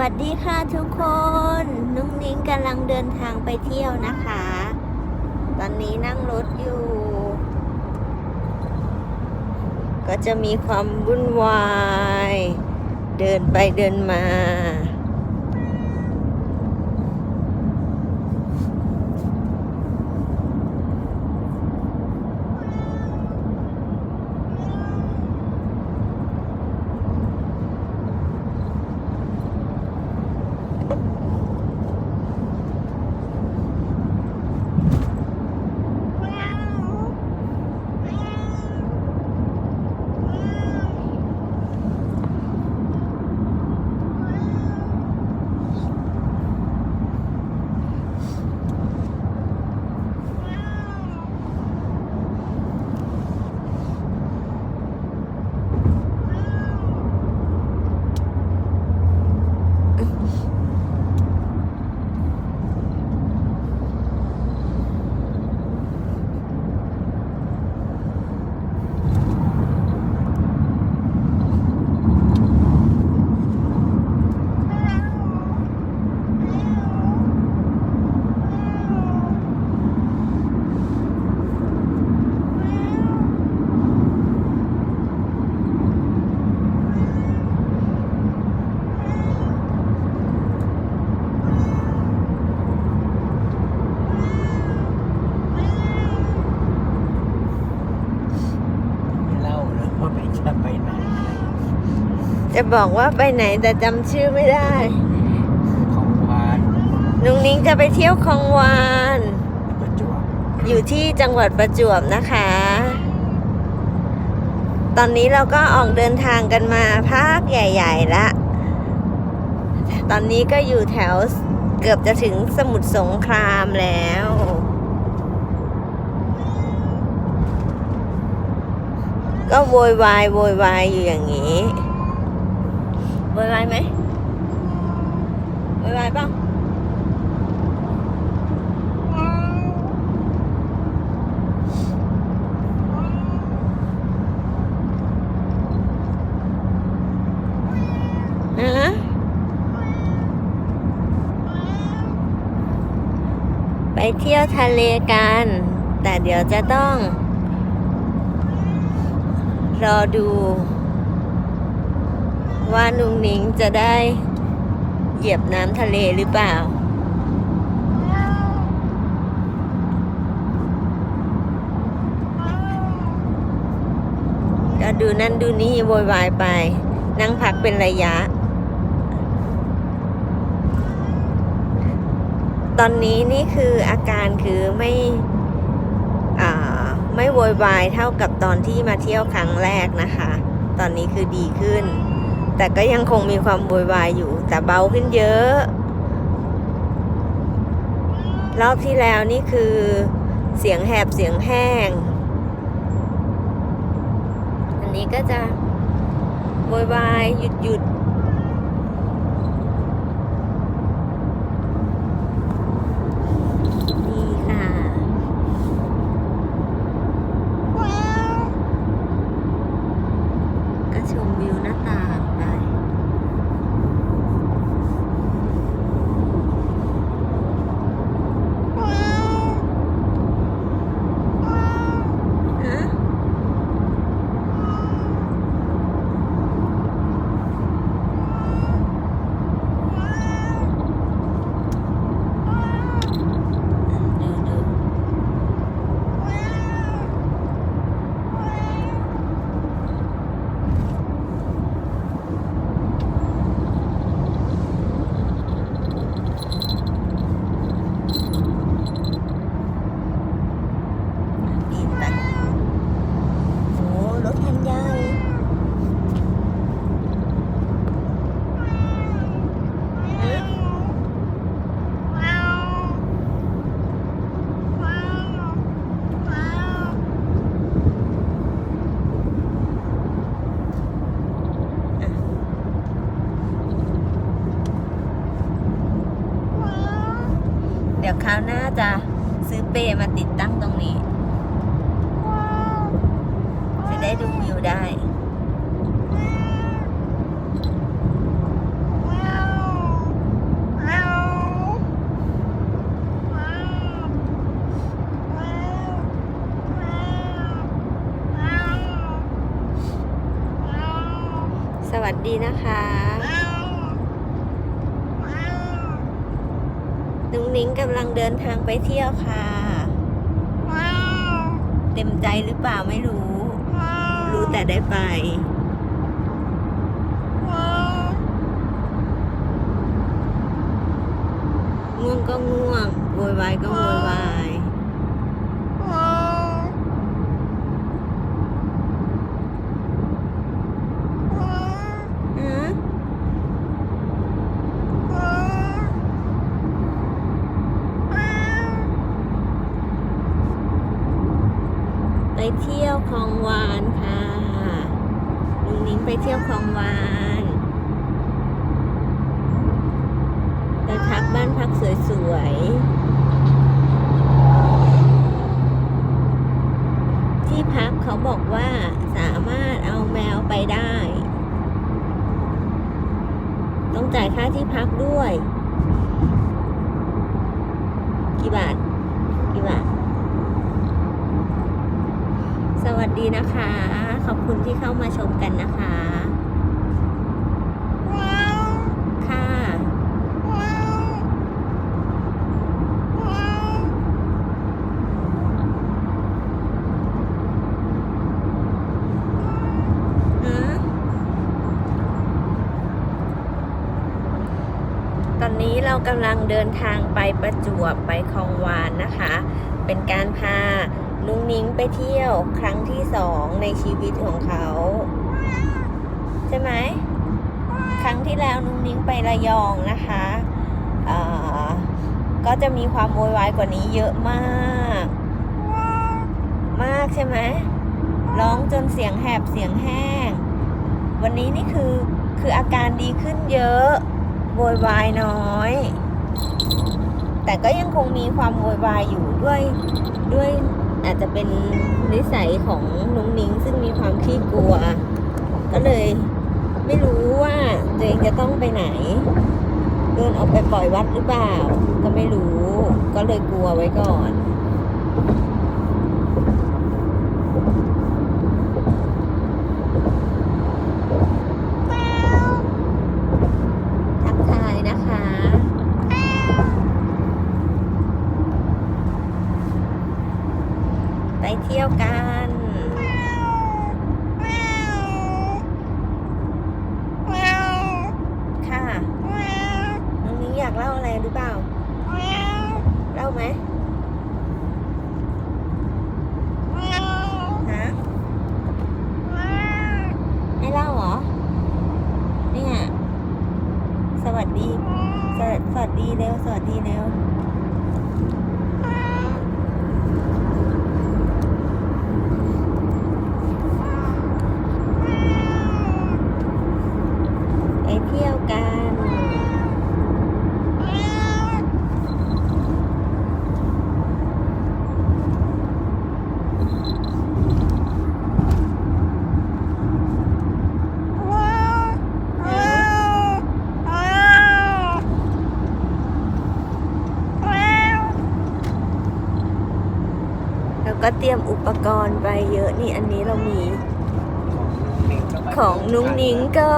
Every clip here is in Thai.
วัสดีค่ะทุกคน นุ้งนิ้งกำลังเดินทางไปเที่ยวนะคะ ตอนนี้นั่งรถอยู่ ก็จะมีความวุ่นวาย เดินไปเดินมา จะบอกว่าไปไหนแต่จำชื่อไม่ได้ของวานนุ้งนิ้งจะไปเที่ยวคลองวาน ประจวบอยู่ที่จังหวัดประจวบนะคะ ตอนนี้เราก็ออกเดินทางกันมาพักใหญ่ๆละ ตอนนี้ก็อยู่แถวเกือบจะถึงสมุทรสงครามแล้วก็โวยวายโวยวายอยู่อย่างนี้ โวยวายไหมโวยวายป่ะไปเที่ยวทะเลกัน แต่เดี๋ยวจะต้อง รอดู ว่านุงนิงจะได้เหยียบน้ำทะเลหรือเปล่า ก็ดูนั่นดูนี่โวยวายไป นั่งพักเป็นระยะ ตอนนี้นี่คืออาการคือไม่ไม่โวยวายเท่ากับตอนที่มาเที่ยวครั้งแรกนะคะ ตอนนี้คือดีขึ้น แต่ก็ยังคงมีความโวยวายอยู่ แต่เบาขึ้นเยอะ รอบที่แล้วนี่คือเสียงแหบเสียงแห้ง อันนี้ก็จะโวยวายหยุดหยุด เปรมาติดตั้งตรงนี้ จะได้ดูวิวได้สวัสดีนะคะ นุ้งนิ้งกำลังเดินทางไปเที่ยวค่ะ ต็มใจหรือเปล่าไม่รู้ รู้แต่ได้ไป ง่วงก็ง่วงโวยวายก็โวยวายหือไปเที่ยว คลองวานค่ะลุงนิ้งไปเที่ยวคลองวานไปพักบ้านพักสวยๆ ที่พักเขาบอกว่าสามารถเอาแมวไปได้ ต้องจ่ายค่าที่พักด้วย กี่บาท กี่บาท สวัสดีนะคะ ขอบคุณที่เข้ามาชมกันนะคะ ค่ะ ตอนนี้เรากำลังเดินทางไปประจวบไปคลองวานนะคะ เป็นการพา นุ้งนิ้งไปเที่ยวครั้งที่สองในชีวิตของเขา ใช่ไหม ครั้งที่แล้วนุ้งนิ้งไประยองนะคะก็จะมีความโวยวายกว่านี้เยอะมาก มากใช่ไหมร้องจนเสียงแหบเสียงแห้ง วันนี้นี่คือคืออาการดีขึ้นเยอะโวยวายน้อย แต่ก็ยังคงมีความโวยวายอยู่ด้วยด้วย อาจจะเป็นนิสัยของนุ้งนิ้งซึ่งมีความขี้กลัว ก็เลยไม่รู้ว่าตัวเองจะต้องไปไหนเดินออกไปปล่อยวัดหรือเปล่า ก็ไม่รู้ ก็เลยกลัวไว้ก่อน ทักทายนะคะ ไปเที่ยวกัน ค่ะน้องนิ้งอยากเล่าอะไรหรือเปล่า เล่าไหมฮะไม่เล่าเหรอ เนี่ย สวัสดี สวสวั สวัสดีแล้ว ไปเที่ยวกัน แล้ว ก็เตรียมอุปกรณ์ไปเยอะนี่อันนี้เรามีของนุ้งนิ้งก็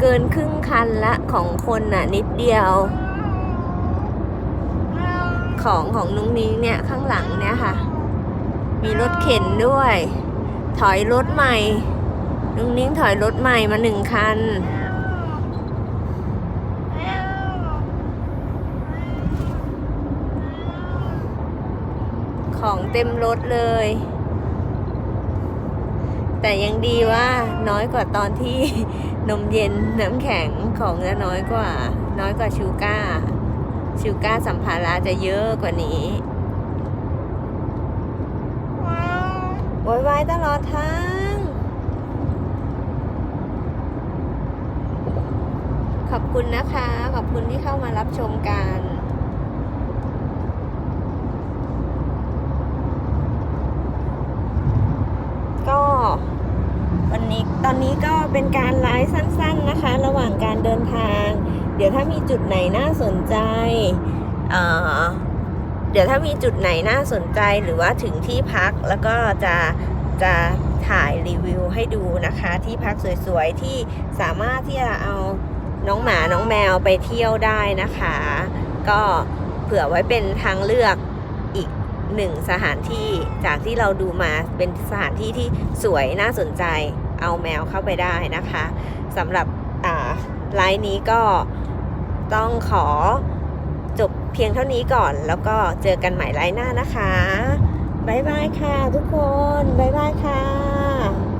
เกินครึ่งคันละของคนน่ะนิดเดียว ของของนุ้งนิ้งเนี่ยข้างหลังเนี่ยค่ะ มีรถเข็นด้วย ถอยรถใหม่นุ้งนิ้งถอยรถใหม่มาหนึ่งคัน ของ เต็มรถเลย แต่ยังดีว่าน้อยกว่าตอนที่นมเย็นน้ำแข็งของจะน้อยกว่า น้อยกว่าชูก้า ชูก้าสัมภาระจะเยอะกว่านี้โวยวายตลอดทาง ขอบคุณนะคะ ขอบคุณที่เข้ามารับชมกัน ก็วันนี้ ตอนนี้ก็เป็นการไลฟ์สั้น ๆนะคะ ระหว่างการเดินทาง เดี๋ยวถ้ามีจุดไหนน่าสนใจเเดี๋ยวถ้ามีจุดไหนน่าสนใจหรือว่าถึงที่พักแล้วก็จะจะถ่ายรีวิวให้ดูนะคะ ที่พักสวยๆ ที่สามารถที่จะเอาน้องหมาน้องแมวไปเที่ยวได้นะคะ ก็เผื่อไว้เป็นทางเลือกอีกหนึ่งสถานที่จากที่เราดูมาเป็นสถานที่ที่สวยน่าสนใจ เอาแมวเข้าไปได้นะคะสำหรับไลน์นี้ก็ต้องขอจบเพียงเท่านี้ก่อน แล้วก็เจอกันใหม่ไลน์หน้านะคะ บ๊ายบายค่ะทุกคน บ๊ายบายค่ะ